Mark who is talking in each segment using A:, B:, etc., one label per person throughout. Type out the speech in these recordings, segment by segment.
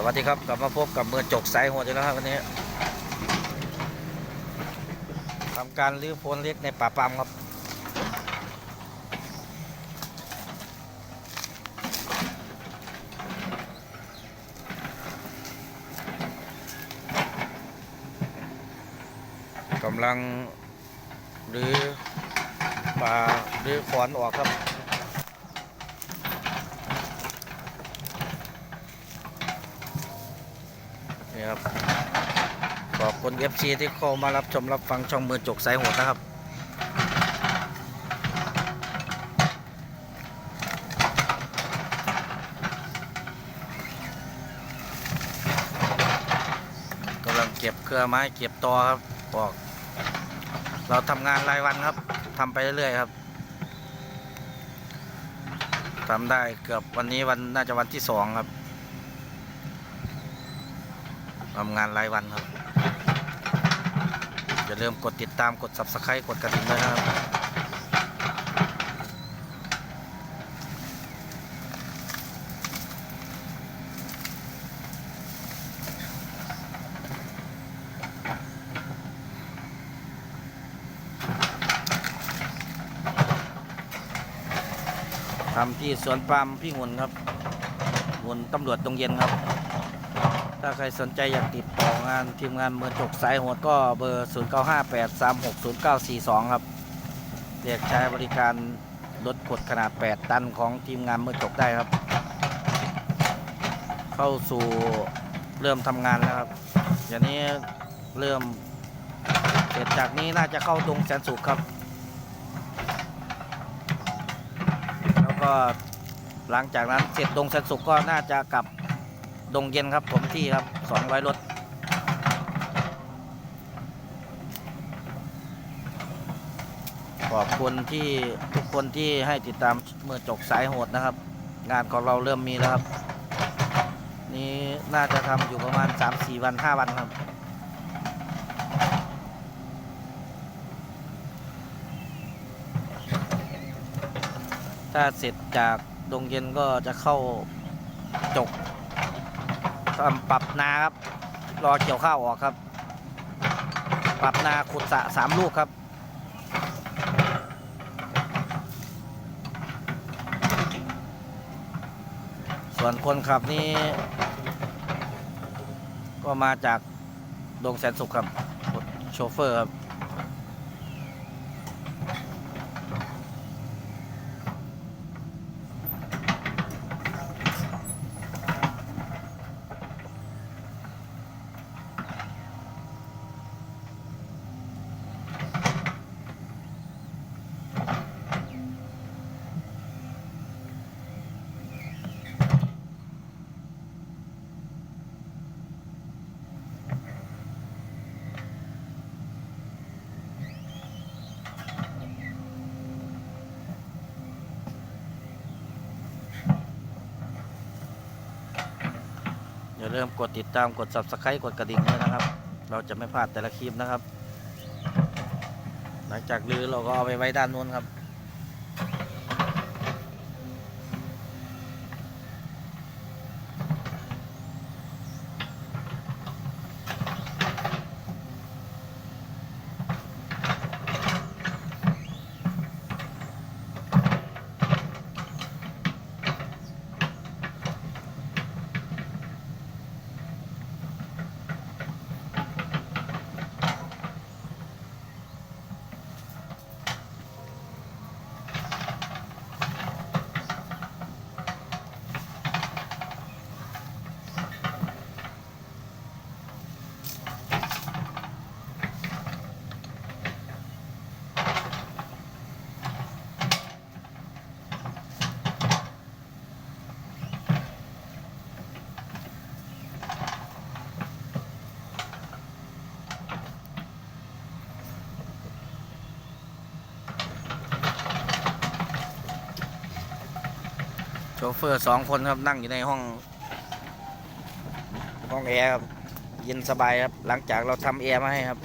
A: สวัสดีครับกลับมาพบกับมือจกสายหัวอีกแล้วครับวันนี้ทำการรื้อโพนเล็กในป่าปามครับกำลังรื้อป่ารื้อขอนออกครับ นี่ครับขอบคุณ FC ที่เข้ามารับชมรับฟังช่องมือจกสายโหดนะครับกำลังเก็บเครือไม้เก็บตอครับบอกเราทำงานรายวันครับทำไปเรื่อยๆครับทำได้เกือบวันนี้วันน่าจะวันที่สองครับ ทำงานรายวันครับ อย่าลืมกดติดตามกด subscribe กดกระดิ่งด้วยนะครับ ทำที่สวนปาล์มพี่งุนครับงุนตำรวจตรงเย็นครับ ถ้าใครสนใจอยากติดต่องานทีมงานเมือจกสายโหดก็เบอร์ 0958360942 ครับเรียกใช้บริการรถกดขนาด 8 ตันของทีมงานเมือจกได้ครับ เข้าสู่เริ่มทำงานแล้วครับอย่างนี้เริ่มเสร็จจากนี้น่าจะเข้าตรงแสนสุขครับ แล้วก็หลังจากนั้นเสร็จตรงแสนสุขก็น่าจะกลับ ดงเย็นครับผมที่ครับสองร้อยรถขอบคุณที่ทุกคนที่ให้ติดตามเมื่อจกสายโหดนะครับ งานของเราเริ่มมีแล้วครับ นี่น่าจะทำอยู่ประมาณ 3-4 วัน 5 วันครับถ้าเสร็จจากดงเย็นก็จะเข้าจก ปรับนาครับ รอเกี่ยวข้าวออกครับ ปรับนาขุดสะสามลูกครับส่วนคนขับนี่ก็มาจากดงแสนสุขครับ โชเฟอร์ครับาลืมกดติดตามกด subscribe กดกระดิ่งด้วยนะครับ เราจะไม่พลาดแต่ละคลิปนะครับ หลังจากลือเราก็เอาไปไว้ด้านนู้นครับ โชเฟอร์สองคนครับนั่งอยู่ในห้อง ห้องแอร์ครับเย็นสบายครับ หลังจากเราทำแอร์มาให้ครับ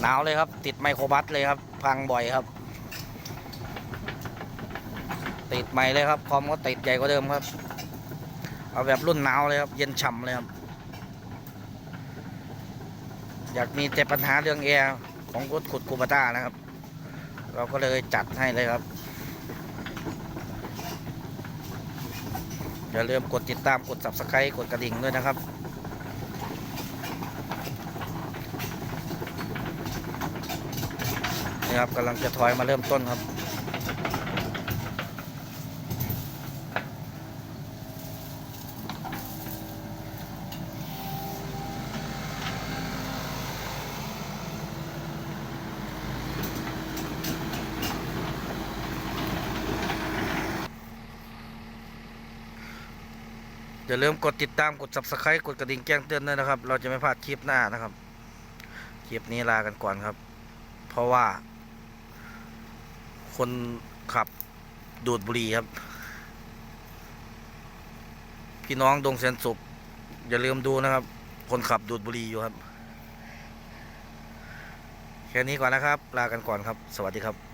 A: หนาวเลยครับ ติดไมโครบัสเลยครับ พังบ่อยครับ ติดใหม่เลยครับคอมก็ติดใหญ่กว่าเดิมครับ เอาแบบรุ่นหนาวเลยครับ เย็นฉ่ำเลยครับ อยากมีแต่ปัญหาเรื่องแอร์ของรถขุดคูปต้านะครับ เราก็เลยจัดให้เลยครับ อย่าลืมกดติดตามกด subscribe กดกระดิ่งด้วยนะครับ นี่ครับกำลังจะถอยมาเริ่มต้นครับ อย่าลืมกดติดตามกด subscribe กดกระดิ่งแจ้งเตือนด้วยนะครับ เราจะไม่พลาดคลิปหน้านะครับ คลิปนี้ลากันก่อนครับ เพราะว่า คนขับดูดบุหรี่ครับ พี่น้องดงเซนสุขอย่าลืมดูนะครับ คนขับดูดบุหรี่อยู่ครับ แค่นี้ก่อนนะครับ ลากันก่อนครับ สวัสดีครับ